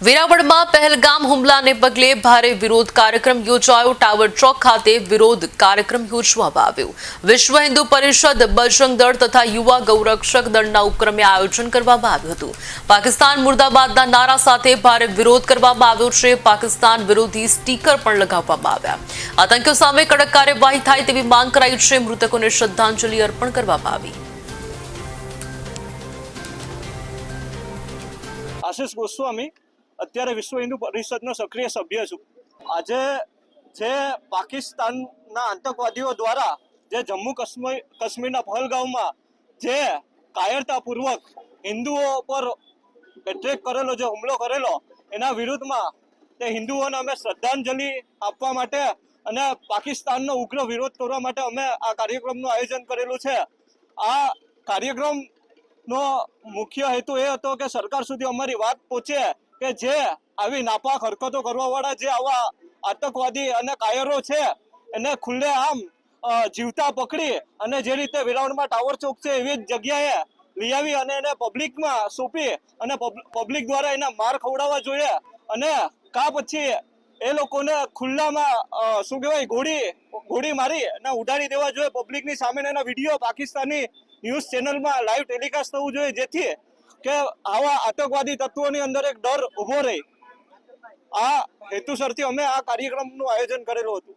વેરાવળમાં પહેલગામ હુમલાને પગલે ભારે વિરોધ કાર્યક્રમ યોજાયો. ટાવર ચોક ખાતે વિરોધ કાર્યક્રમ યોજવામાં આવ્યો. વિશ્વ હિન્દુ પરિષદ, બજરંગ દળ તથા યુવા ગૌરક્ષક દળના ઉપક્રમે આયોજન કરવામાં આવ્યું હતું. પાકિસ્તાન મુર્દાબાદના નારા સાથે ભારે વિરોધ કરવામાં આવ્યો છે. પાકિસ્તાન વિરોધી સ્ટીકર પણ લગાવવામાં આવ્યા. આતંકીઓ સામે કડક કાર્યવાહી થાય તેવી માંગ કરાઈ છે. મૃતકોને શ્રદ્ધાંજલિ અર્પણ કરવામાં આવી. આશિષ ગોસ્વામી અત્યારે વિશ્વ હિન્દુ પરિષદનો સક્રિય સભ્ય છું. આજે જે પાકિસ્તાનના આતંકવાદીઓ દ્વારા જે જમ્મુ કાશ્મીર કાશ્મીરના પહલગામમાં જે કાયરતાપૂર્વક હિન્દુઓ પર એટેક કરેલો, જે હુમલો કરેલો, એના વિરુદ્ધમાં તે હિન્દુઓને અમે શ્રદ્ધાંજલિ આપવા માટે અને પાકિસ્તાનનો ઉગ્ર વિરોધ કરવા માટે અમે આ કાર્યક્રમનું આયોજન કરેલું છે. આ કાર્યક્રમનો મુખ્ય હેતુ એ હતો કે સરકાર સુધી અમારી વાત પહોંચે કે જે આવી નાપાક હરકતો કરવા વાળા જે આવા આતંકવાદી અને કાયરો છે, એને ખુલ્લે આમ જીવતા પકડી અને જે રીતે વેરાવળમાં ટાવર ચોક છે એવી જ જગ્યાએ લઈ આવી અને એને પબ્લિકમાં સોંપી અને પબ્લિક દ્વારા એના માર ખવડાવવા જોઈએ અને કા પછી એ લોકોને ખુલ્લામાં શું કહેવાય, ગોળી ગોળી મારી અને ઉડાડી દેવા જોઈએ. પબ્લિકની સામે એના વીડિયો પાકિસ્તાની ન્યૂઝ ચેનલમાં લાઈવ ટેલિકાસ્ટ થવું જોઈએ જેથી કે આવા આતંકવાદી તત્વોની અંદર એક ડર ઊભો રહે. આ હેતુસરથી અમે આ કાર્યક્રમનું આયોજન કરેલું હતું.